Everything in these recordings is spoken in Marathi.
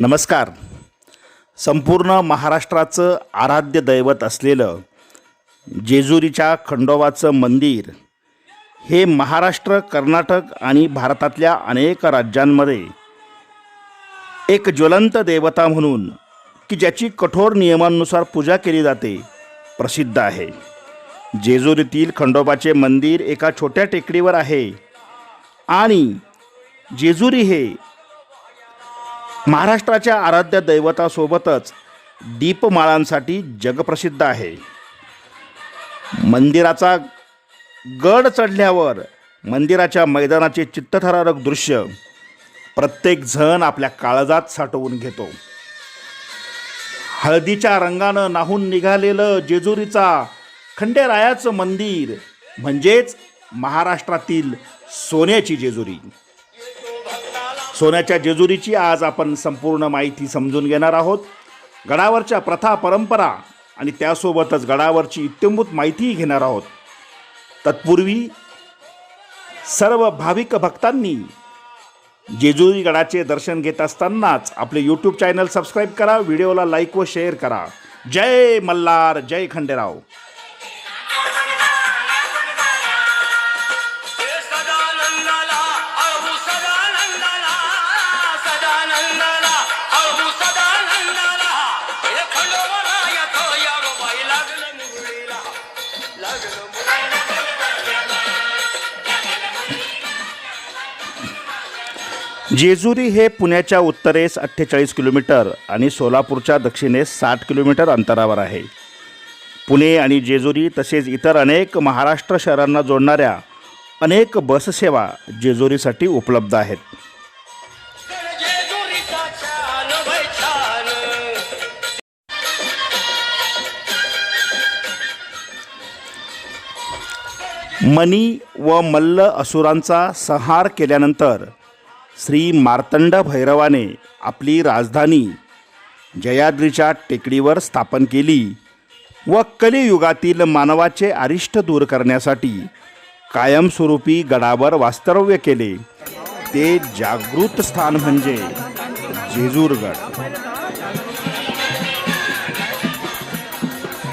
नमस्कार. संपूर्ण महाराष्ट्राचं आराध्य दैवत असलेलं जेजुरीच्या खंडोबाचं मंदिर हे महाराष्ट्र कर्नाटक आणि भारतातल्या अनेक राज्यांमध्ये एक ज्वलंत देवता म्हणून की ज्याची कठोर नियमांनुसार पूजा केली जाते प्रसिद्ध आहे. जेजुरीतील खंडोबाचे मंदिर एका छोट्या टेकडीवर आहे आणि जेजुरी हे महाराष्ट्राच्या आराध्य दैवतासोबतच दीपमाळांसाठी जगप्रसिद्ध आहे. मंदिराचा गड चढल्यावर मंदिराच्या मैदानाचे चित्तथरारक दृश्य प्रत्येक जण आपल्या काळजात साठवून घेतो. हळदीच्या रंगानं नाहून निघालेलं जेजुरीचा खंडेरायाचं मंदिर म्हणजेच महाराष्ट्रातील सोन्याची जेजुरी. सोन्याच्या जेजुरीची आज आपण संपूर्ण माहिती समजून घेणार आहोत. गडावरच्या प्रथा परंपरा आणि त्यासोबतच गडावरची इत्यंभूत माहितीही घेणार आहोत. तत्पूर्वी सर्व भाविक भक्तांनी जेजुरी गडाचे दर्शन घेत असतानाच आपले यूट्यूब चॅनल सबस्क्राईब करा व्हिडिओला लाईक व शेअर करा. जय मल्हार जय खंडेराव. जेजुरी हे पुण्याच्या उत्तरेस अठ्ठेचाळीस किलोमीटर आणि सोलापूरच्या दक्षिणेस साठ किलोमीटर अंतरावर आहे. पुणे आणि जेजुरी तसेच इतर अनेक महाराष्ट्र शहरांना जोडणाऱ्या अनेक बससेवा जेजुरीसाठी उपलब्ध आहेत. मनी व मल्ल असुरांचा संहार केल्यानंतर श्री मार्तंड भैरवाने आपली राजधानी जयाद्रीच्या टेकडीवर स्थापन केली व कलियुगातील मानवाचे अरिष्ट दूर करण्यासाठी कायमस्वरूपी गडावर वास्तव्य केले. ते जागृत स्थान म्हणजे जेजूरगड.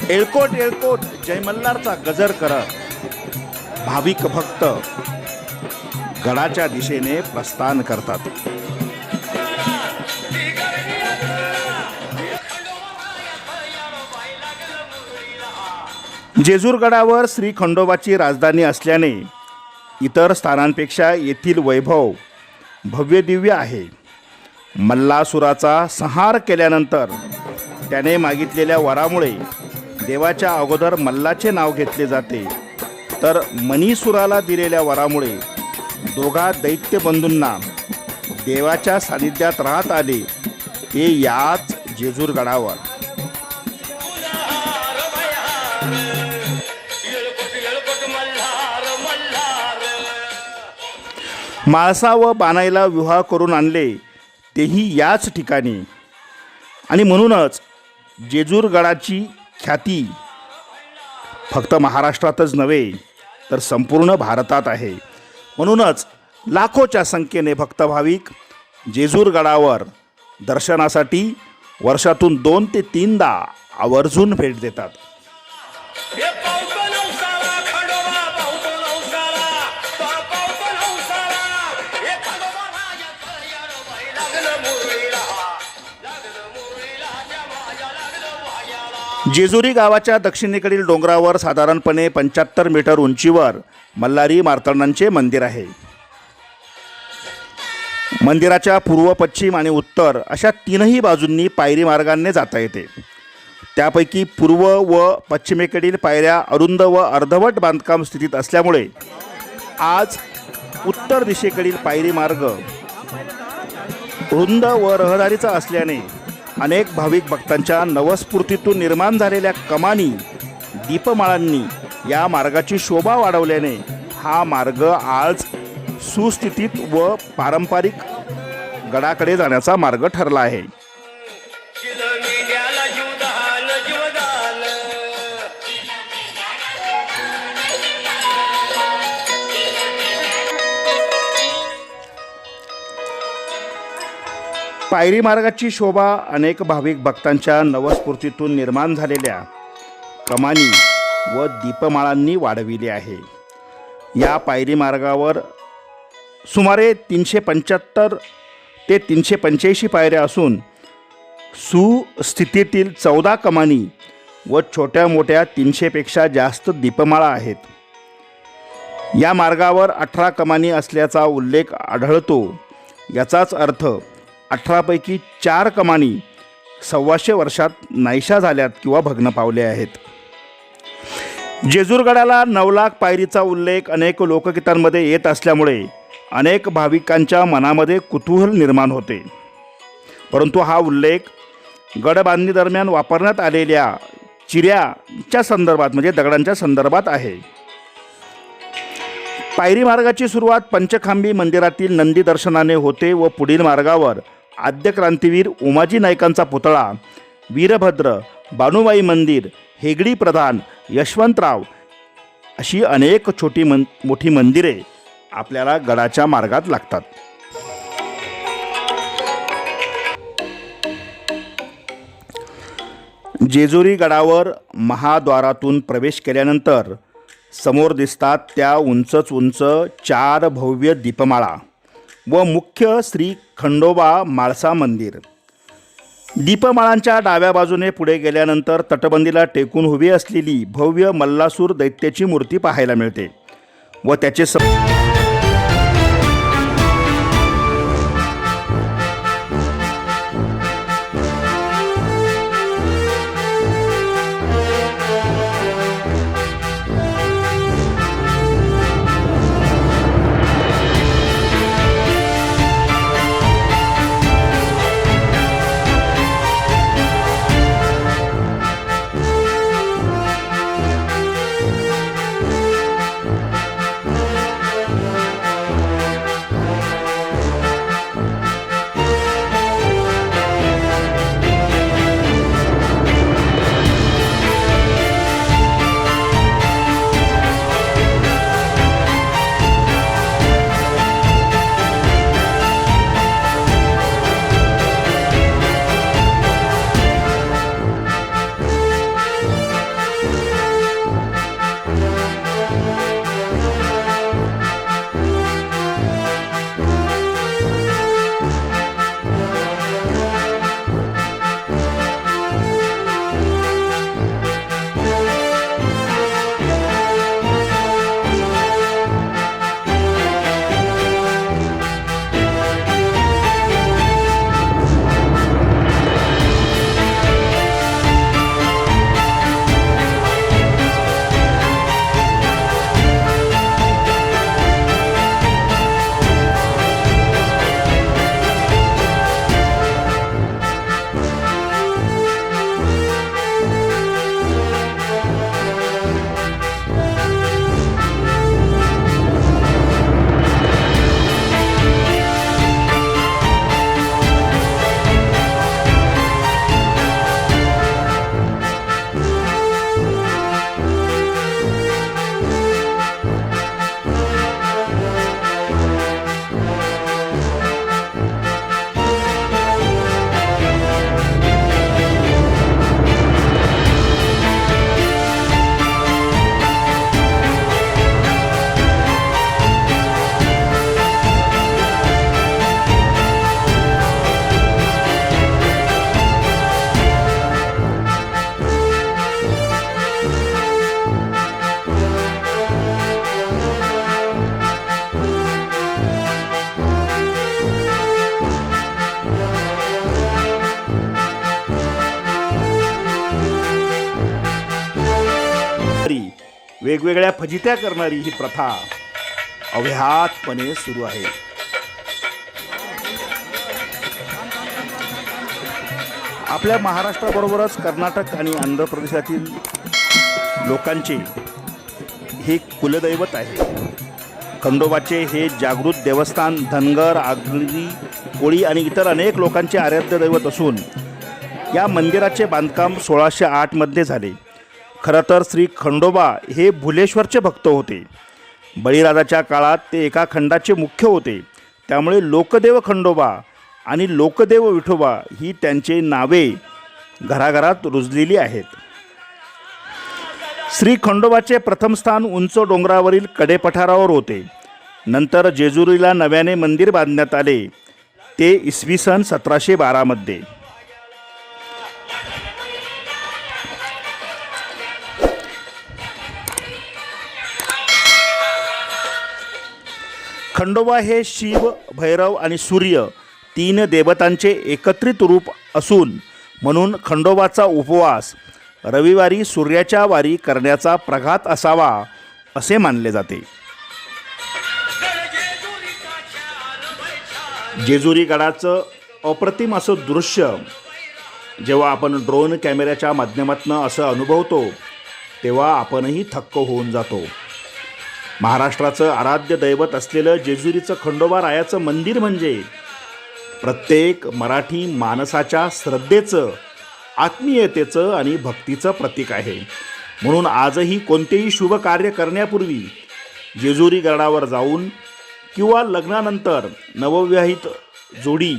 एळकोट एळकोट जयमल्लारचा गजर करत. भाविक भक्त गडाच्या दिशेने प्रस्थान करतात. जेजूरगडावर श्री खंडोबाची राजधानी असल्याने इतर स्थानांपेक्षा येथील वैभव भव्यदिव्य आहे. मल्लासुराचा संहार केल्यानंतर त्याने मागितलेल्या वरामुळे देवाच्या अगोदर मल्लाचे नाव घेतले जाते. तर मनीसुराला दिलेल्या वरामुळे दोघा दैत्य बंधूंना देवाच्या सानिध्यात राहत आले ते याच जेजूरगडावर माळसा व बानाईला विवाह करून आणले तेही याच ठिकाणी. आणि म्हणूनच जेजूरगडाची ख्याती फक्त महाराष्ट्रातच नव्हे तर संपूर्ण भारतात आहे. म्हणूनच लाखोच्या संख्येने भक्त भाविक जेजूरगडावर दर्शनासाठी वर्षातून दोन ते तीनदा आवर्जून भेट देतात. जेजुरी गावाच्या दक्षिणेकडील डोंगरावर साधारणपणे पंच्याहत्तर मीटर उंचीवर मल्हारी मार्तंडांचे मंदिर आहे. मंदिराच्या पूर्व पश्चिम आणि उत्तर अशा तीनही बाजूंनी पायरी मार्गाने जाता येते. त्यापैकी पूर्व व पश्चिमेकडील पायऱ्या अरुंद व अर्धवट बांधकाम स्थितीत असल्यामुळे आज उत्तर दिशेकडील पायरी मार्ग रुंद व रहदारीचा असल्याने अनेक भाविक भक्तांच्या नवस्फूर्तीतून निर्माण झालेल्या कमानी दीपमाळांनी या मार्गाची शोभा वाढवल्याने हा मार्ग आज सुस्थितीत व पारंपरिक गडाकडे जाण्याचा मार्ग ठरला आहे. पायरी मार्गाची शोभा अनेक भाविक भक्तांच्या नवस्फूर्तीतून निर्माण झालेल्या कमानी व दीपमाळांनी वाढविली आहे. या पायरी मार्गावर सुमारे तीनशे पंच्याहत्तर ते तीनशे पंच्याऐंशी पायऱ्या असून सुस्थितीतील चौदा कमानी व छोट्या मोठ्या तीनशेपेक्षा जास्त दीपमाळा आहेत. या मार्गावर अठरा कमानी असल्याचा उल्लेख आढळतो. याचाच अर्थ अठरापैकी चार कमानी सव्वाशे वर्षात नाहीशा झाल्यात किंवा भग्न पावले आहेत. जेजूरगडाला नऊ लाख पायरीचा उल्लेख अनेक लोकगीतांमध्ये येत असल्यामुळे अनेक भाविकांच्या मनामध्ये कुतूहल निर्माण होते. परंतु हा उल्लेख गडबांधणीदरम्यान वापरण्यात आलेल्या चिऱ्याच्या संदर्भात म्हणजे दगडांच्या संदर्भात आहे. पायरी मार्गाची सुरुवात पंचखांबी मंदिरातील नंदी दर्शनाने होते व पुढील मार्गावर आद्यक्रांतीवीर उमाजी नाईकांचा पुतळा वीरभद्र बानुबाई मंदिर हेगडी प्रधान यशवंतराव अशी अनेक छोटी मन मोठी मंदिरे आपल्याला गडाच्या मार्गात लागतात. जेजुरी गडावर महाद्वारातून प्रवेश केल्यानंतर समोर दिसतात त्या उंचच उंच चार भव्य दीपमाळा व मुख्य श्री खंडोबा माळसा मंदिर. दीपमाळांच्या डाव्या बाजूने पुढे गेल्यानंतर तटबंदीला टेकून उभी असलेली भव्य मल्लासूर दैत्याची मूर्ती पाहायला मिळते व त्याचे स वेगवेगळ्या फजित्या करणारी ही प्रथा अव्याहतपणे सुरू आहे. आपल्या महाराष्ट्राबरोबरच कर्नाटक आणि आंध्र प्रदेशातील लोकांचे हे कुलदैवत आहे. खंडोबाचे हे जागृत देवस्थान धनगर आगरी कोळी आणि इतर अनेक लोकांचे आराध्य दैवत असून या मंदिराचे बांधकाम सोळाशे आठमध्ये झाले. खरं तर श्री खंडोबा हे भुलेश्वरचे भक्त होते. बळीराजाच्या काळात ते एका खंडाचे मुख्य होते. त्यामुळे लोकदेव खंडोबा आणि लोकदेव विठोबा ही त्यांचे नावे घराघरात रुजलेली आहेत. श्री खंडोबाचे प्रथम स्थान उंच डोंगरावरील कडेपठारावर होते. नंतर जेजुरीला नव्याने मंदिर बांधण्यात आले. ते इसवी सन सतराशे बारामध्ये खंडोबा हे शिव भैरव आणि सूर्य तीन देवतांचे एकत्रित रूप असून म्हणून खंडोबाचा उपवास रविवारी सूर्याच्या वारी करण्याचा प्रघात असावा असे मानले जाते. जेजुरी गडाचं अप्रतिम असं दृश्य जेव्हा आपण ड्रोन कॅमेऱ्याच्या माध्यमातून असं अनुभवतो तेव्हा आपणही थक्क होऊन जातो. महाराष्ट्राचं आराध्य दैवत असलेलं जेजुरीचं खंडोबा रायाचं मंदिर म्हणजे प्रत्येक मराठी माणसाच्या श्रद्धेचं आत्मीयतेचं आणि भक्तीचं प्रतीक आहे. म्हणून आजही कोणतेही शुभ कार्य करण्यापूर्वी जेजुरी गडावर जाऊन किंवा लग्नानंतर नवविवाहित जोडी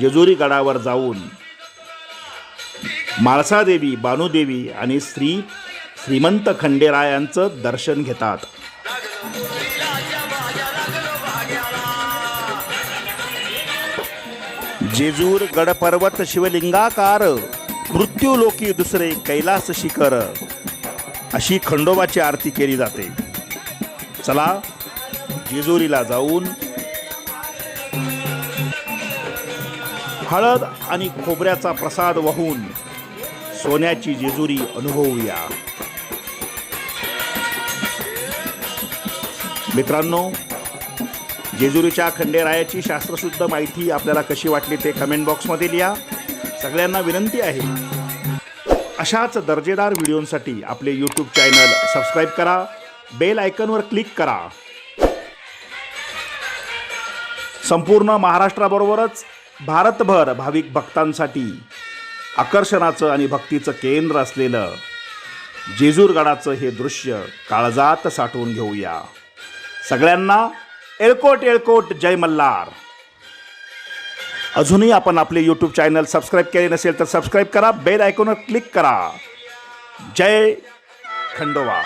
जेजुरी गडावर जाऊन माळसादेवी बानुदेवी आणि श्री श्रीमंत खंडेरायांचं दर्शन घेतात. जेजूर गडपर्वत शिवलिंगाकार मृत्यूलोकी दुसरे कैलास शिखर. अशी खंडोबाची आरती केली जाते. चला जेजुरीला जाऊन हळद आणि खोबऱ्याचा प्रसाद वाहून सोन्याची जेजुरी अनुभवूया. मित्रांनो जेजुरीच्या खंडेरायाची शास्त्रशुद्ध माहिती आपल्याला कशी वाटली ते कमेंट बॉक्समध्ये लिहा. सगळ्यांना विनंती आहे. अशाच दर्जेदार व्हिडिओंसाठी आपले यूट्यूब चॅनल सबस्क्राईब करा. बेल आयकनवर क्लिक करा. संपूर्ण महाराष्ट्राबरोबरच भारतभर भाविक भक्तांसाठी आकर्षणाचं आणि भक्तीचं केंद्र असलेलं जेजूरगडाचं हे दृश्य काळजात साठवून घेऊया. सगळ्यांना एळकोट एळकोट जय मल्हार. अजूनही आपण आपले यूट्यूब चॅनल सबस्क्राईब केले नसेल तर सबस्क्राईब करा बेल आयकॉनवर क्लिक करा. जय खंडोबा.